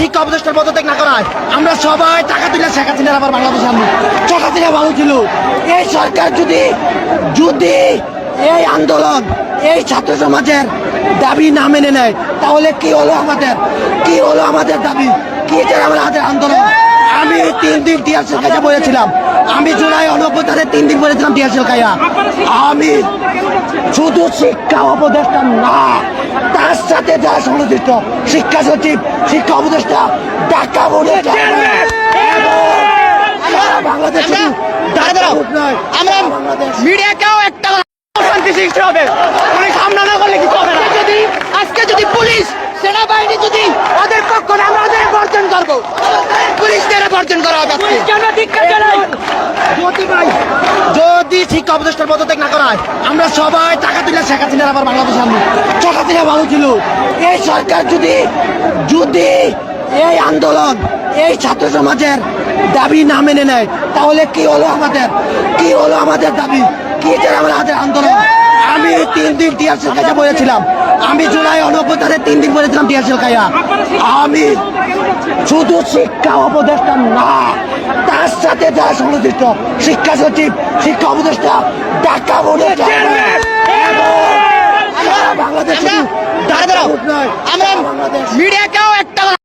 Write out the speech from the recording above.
শিক্ষা উপদেষ্টার পদত্যাগ না করায়, আমরা সবাই টাকা তুলে শেখ হাসিনার আবার শেখ হাসিনা ভালো ছিল। এই সরকার যদি যদি এই আন্দোলন, এই ছাত্র সমাজের দাবি না মেনে নেয়, তাহলে কি হলো আমাদের? কি হলো আমাদের দাবি? কি যে আমাদের আন্দোলন তিন দিন টিয়ারসেল কাজে বলেছিলাম আমি জুলাই অনব্বইতে তিন দিন বলেছিলাম টিয়ারসেল কায়া আমি শুধু শিক্ষা উপদেষ্টা না তার সাথে যারা সংশ্লিষ্ট শিক্ষা সচিব শিক্ষা উপদেষ্টা ঢাকা বোর্ডের বাংলাদেশ আমরা মিডিয়াকেও একটা শান্তি সৃষ্টি হবে। হামলা না করলে কিছু হবে না। যদি আজকে যদি পুলিশ সেনাবাহিনী যদি বর্জন করা হবে যদি ভাই যদি শিক্ষা উপদেষ্টার পদত্যাগ না করা হয় আমরা সবাই টাকা তুলে শেখ হাসিনার আবার বাংলাদেশে আনব শেখ হাসিনা ভালো ছিল। এই সরকার যদি যদি এই আন্দোলন এই ছাত্র সমাজের দাবি না মেনে নেয় তাহলে কি হলো আমাদের? কি হলো আমাদের দাবি? কি যে আমাদের আন্দোলন আমি তিন দিন টিয়ারসেল কাজে বলেছিলাম আমি জুলাই অনব্বইতে তিন দিন বলেছিলাম টিয়ারসেল কায়া আমি শুধু শিক্ষা উপদেষ্টা না তার সাথে যারা সংশ্লিষ্ট শিক্ষা সচিব শিক্ষা উপদেষ্টা ঢাকা সারা বাংলাদেশ আমরা মিডিয়াকেও একটা